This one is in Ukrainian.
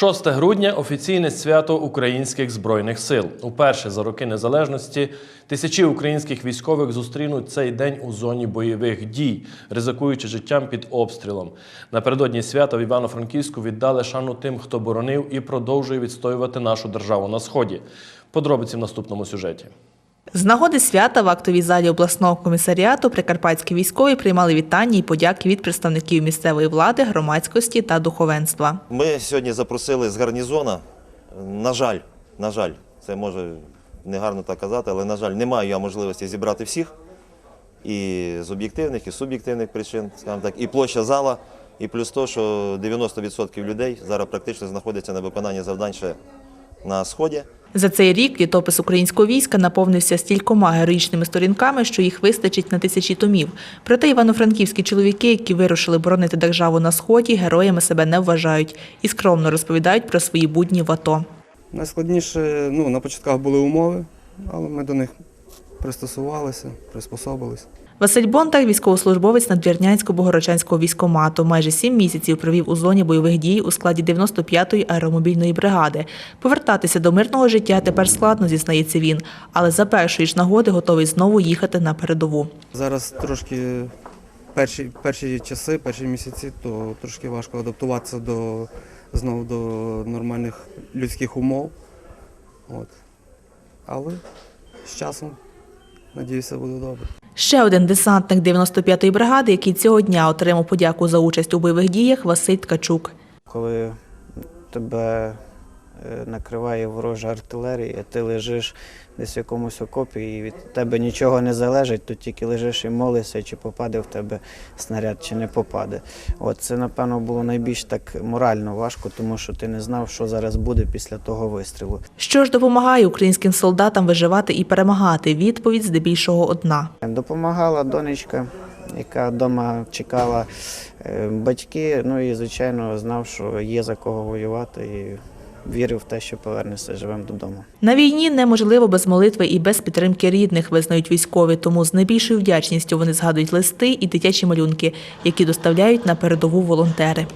6 грудня офіційне свято українських збройних сил. Уперше за роки незалежності тисячі українських військових зустрінуть цей день у зоні бойових дій, ризикуючи життям під обстрілом. Напередодні свята в Івано-Франківську віддали шану тим, хто боронив і продовжує відстоювати нашу державу на сході. Подробиці в наступному сюжеті. З нагоди свята в актовій залі обласного комісаріату прикарпатські військові приймали вітання і подяки від представників місцевої влади, громадськості та духовенства. Ми сьогодні запросили з гарнізона. На жаль, на жаль, це може негарно так казати, але на жаль, не маю я можливості зібрати всіх. І з об'єктивних, і суб'єктивних причин, скажімо так, і площа зала, і плюс то, що 90% людей зараз практично знаходяться на виконанні завдань ще на сході. За цей рік літопис українського війська наповнився стількома героїчними сторінками, що їх вистачить на тисячі томів. Проте івано-франківські чоловіки, які вирушили боронити державу на сході, героями себе не вважають і скромно розповідають про свої будні в АТО. Найскладніше, ну, на початках були умови, але ми до них пристосувалися, приспособилися. Василь Бонтар, військовослужбовець Надвірнянсько-Богородчанського військомату, майже сім місяців провів у зоні бойових дій у складі 95-ї аеромобільної бригади. Повертатися до мирного життя тепер складно, зізнається він, але за першої ж нагоди готовий знову їхати на передову. Зараз трошки перші, перші часи, перші місяці, то трошки важко адаптуватися до, знову до нормальних людських умов. От. Але з часом, надіюся, буде добре. Ще один десантник 95-ї бригади, який цього дня отримав подяку за участь у бойових діях, Василь Ткачук. коли тебе накриває ворожа артилерія, ти лежиш десь в якомусь окопі і від тебе нічого не залежить, то тільки лежиш і молишся, чи попаде в тебе снаряд, чи не попаде. От це, напевно, було найбільш так морально важко, тому що ти не знав, що зараз буде після того вистрілу. Що ж допомагає українським солдатам виживати і перемагати? Відповідь здебільшого одна. Допомагала донечка, яка вдома чекала е, батьки. Ну і звичайно знав, що є за кого воювати, і вірив в те, що повернеться живим додому. На війні неможливо без молитви і без підтримки рідних, визнають військові. Тому з найбільшою вдячністю вони згадують листи і дитячі малюнки, які доставляють на передову волонтери.